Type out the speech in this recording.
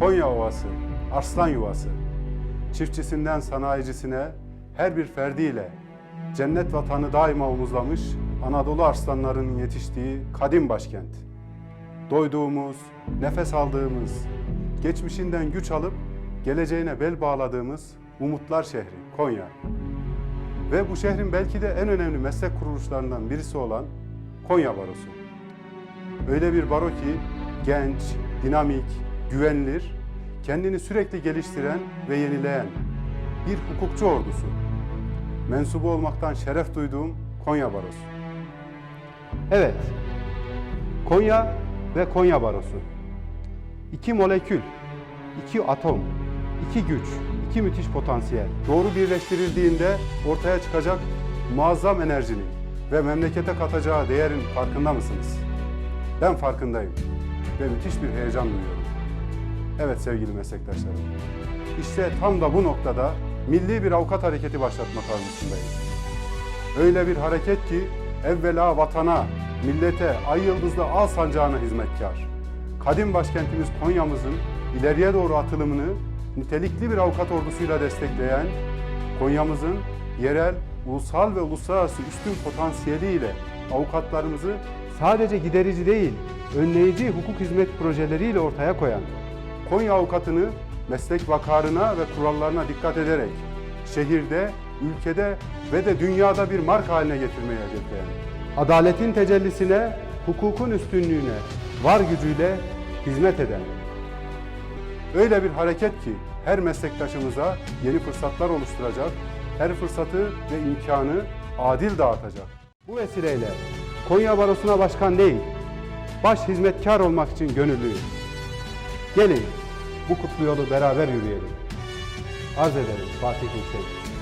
Konya Ovası, Arslan Yuvası. Çiftçisinden sanayicisine her bir ferdiyle cennet vatanı daima omuzlamış Anadolu arslanlarının yetiştiği kadim başkent. Doyduğumuz, nefes aldığımız, geçmişinden güç alıp geleceğine bel bağladığımız Umutlar şehri Konya. Ve bu şehrin belki de en önemli meslek kuruluşlarından birisi olan Konya Barosu. Öyle bir baro ki genç, dinamik, güvenilir, kendini sürekli geliştiren ve yenileyen bir hukukçu ordusu. Mensubu olmaktan şeref duyduğum Konya Barosu. Evet, Konya ve Konya Barosu. İki molekül, iki atom, iki güç, iki müthiş potansiyel. Doğru birleştirildiğinde ortaya çıkacak muazzam enerjinin ve memlekete katacağı değerin farkında mısınız? Ben farkındayım ve müthiş bir heyecan duyuyorum. Evet sevgili meslektaşlarım. İşte tam da bu noktada milli bir avukat hareketi başlatmak arzusundayım. Öyle bir hareket ki evvela vatana, millete, ay yıldızlı al sancağına hizmetkar. Kadim başkentimiz Konya'mızın ileriye doğru atılımını nitelikli bir avukat ordusuyla destekleyen, Konya'mızın yerel, ulusal ve uluslararası üstün potansiyeliyle avukatlarımızı sadece giderici değil, önleyici hukuk hizmet projeleriyle ortaya koyan, Konya avukatını meslek vakarına ve kurallarına dikkat ederek şehirde, ülkede ve de dünyada bir marka haline getirmeyi hedefleyen, adaletin tecellisine, hukukun üstünlüğüne, var gücüyle hizmet eden, Öyle bir hareket ki her meslektaşımıza yeni fırsatlar oluşturacak, her fırsatı ve imkanı adil dağıtacak. Bu vesileyle Konya Barosu'na başkan değil, baş hizmetkar olmak için gönüllüyüm. Gelin bu kutlu yolu beraber yürüyelim. Arz ederim Fatih Hüseyin.